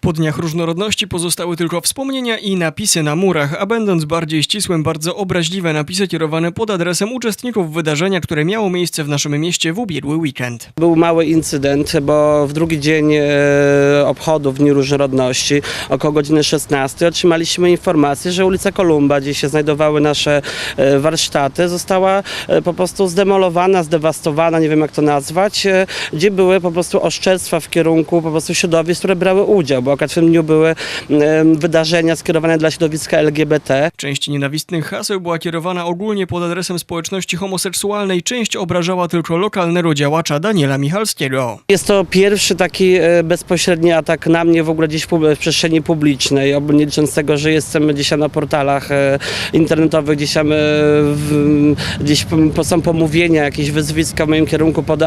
Po dniach różnorodności pozostały tylko wspomnienia i napisy na murach, a będąc bardziej ścisłym, bardzo obraźliwe napisy kierowane pod adresem uczestników wydarzenia, które miało miejsce w naszym mieście w ubiegły weekend. Był mały incydent, bo w drugi dzień e, obchodów Dni Różnorodności, około godziny 16, otrzymaliśmy informację, że ulica Kolumba, gdzie się znajdowały nasze e, warsztaty, została e, po prostu zdemolowana, zdewastowana, nie wiem jak to nazwać, gdzie były po prostu oszczerstwa w kierunku po prostu środowisk, które brały udział, bo akurat w tym dniu były wydarzenia skierowane dla środowiska LGBT. Część nienawistnych haseł była kierowana ogólnie pod adresem społeczności homoseksualnej, część obrażała tylko lokalnego działacza Daniela Michalskiego. Jest to pierwszy taki e, bezpośredni atak na mnie w ogóle gdzieś w przestrzeni publicznej, ogólnie licząc tego, że jestem gdzieś na portalach e, internetowych, gdzieś tam e, gdzieś są pomówienia, jakieś wyzwiska w moim kierunku pod,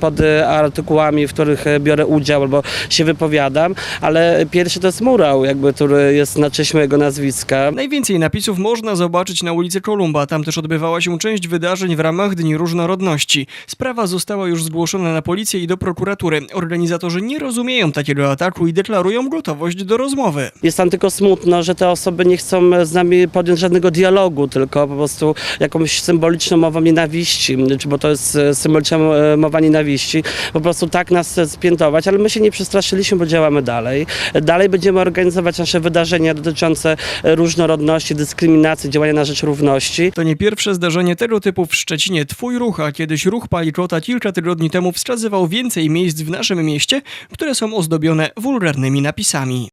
pod artykułami, w których biorę udział albo się wypowiadam, ale pierwszy to jest murał, jakby, który jest na cześć mojego nazwiska. Najwięcej napisów można zobaczyć na ulicy Kolumba. Tam też odbywała się część wydarzeń w ramach Dni Różnorodności. Sprawa została już zgłoszona na policję i do prokuratury. Organizatorzy nie rozumieją takiego ataku i deklarują gotowość do rozmowy. Jest nam tylko smutno, że te osoby nie chcą z nami podjąć żadnego dialogu, tylko po prostu jakąś symboliczną mową nienawiści, czy bo to jest e, symboliczna e, mowa nienawiści, po prostu tak nas spiętować, ale my się nie przestraszyliśmy, bo działamy dalej. Dalej będziemy organizować nasze wydarzenia dotyczące różnorodności, dyskryminacji, działania na rzecz równości. To nie pierwsze zdarzenie tego typu w Szczecinie. Twój ruch, a kiedyś ruch Palikota kilka tygodni temu wskazywał więcej miejsc w naszym mieście, które są ozdobione wulgarnymi napisami.